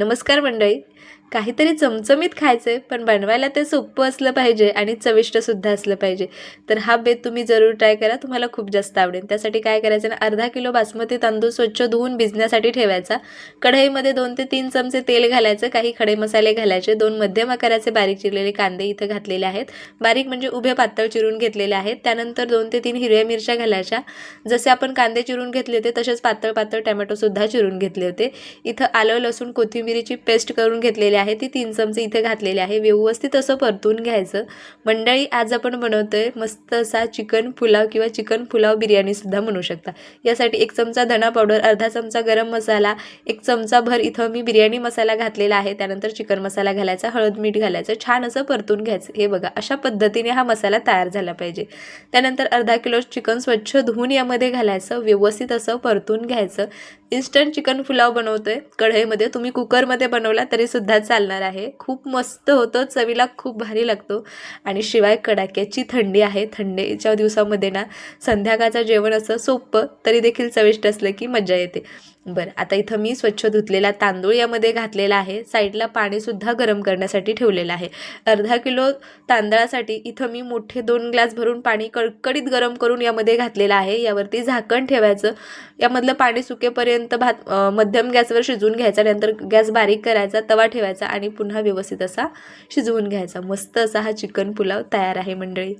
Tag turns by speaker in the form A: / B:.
A: नमस्कार मंडळी. काहीतरी चमचमीत खायचं आहे पण बनवायला ते सोपं असलं पाहिजे आणि चविष्टसुद्धा असलं पाहिजे. तर हा बेत तुम्ही जरूर ट्राय करा तुम्हाला खूप जास्त आवडेल. त्यासाठी काय करायचं ना अर्धा किलो बासमती तांदूळ स्वच्छ धुवून भिजण्यासाठी ठेवायचा. कढईमध्ये दोन ते तीन चमचे तेल घालायचं काही खडे मसाले घालायचे दोन मध्यम आकाराचे बारीक चिरलेले कांदे इथं घातलेले आहेत. बारीक म्हणजे उभे पातळ चिरून घेतलेले आहेत. त्यानंतर दोन ते तीन हिरव्या मिरच्या घालायच्या. जसे आपण कांदे चिरून घेतले होते तसेच पातळ पातळ टॅमॅटोसुद्धा चिरून घेतले होते. इथं आलं लसूण कोथिंबिरीची पेस्ट करून घेतलेली आहे ती तीन चमचे इथे घातलेली आहे. व्यवस्थित असं परतून घ्यायचं. मंडळी आज आपण बनवतोय मस्त असा चिकन पुलाव किंवा चिकन पुलाव बिर्याणीसुद्धा म्हणू शकता. यासाठी एक चमचा धना पावडर अर्धा चमचा गरम मसाला एक चमचा भर इथं मी बिर्याणी मसाला घातलेला आहे. त्यानंतर चिकन मसाला घालायचा हळद मीठ घालायचं. छान असं परतून घ्यायचं. हे बघा अशा पद्धतीने हा मसाला तयार झाला पाहिजे. त्यानंतर अर्धा किलो चिकन स्वच्छ धुवून यामध्ये घालायचं. व्यवस्थित असं परतून घ्यायचं. इन्स्टंट चिकन पुलाव बनवतोय. कढईमध्ये तुम्ही कुकरमध्ये बनवला तरी सुद्धा चालणार आहे. खूप मस्त होतं. चवीला खूप भारी लागतो. आणि शिवाय कडाक्याची थंडी आहे. थंडीच्या दिवसामध्ये ना संध्याकाळचं जेवण असं सोपं तरी देखील चविष्ट असलं की मजा येते. बरं आता इथं मी स्वच्छ धुतलेला तांदूळ यामध्ये घातलेला आहे. साईडला पाणीसुद्धा गरम करण्यासाठी ठेवलेलं आहे. अर्धा किलो तांदळासाठी इथं मी मोठे दोन ग्लास भरून पाणी कडकडीत गरम करून यामध्ये घातलेलं आहे. यावरती झाकण ठेवायचं. यामधलं पाणी सुकेपर्यंत भात मध्यम गॅसवर शिजवून घ्यायचा नंतर गॅस बारीक करायचा तवा ठेवायचा आणि पुन्हा व्यवस्थित असा शिजवून घ्यायचा. मस्त असा हा चिकन पुलाव तयार आहे मंडळी.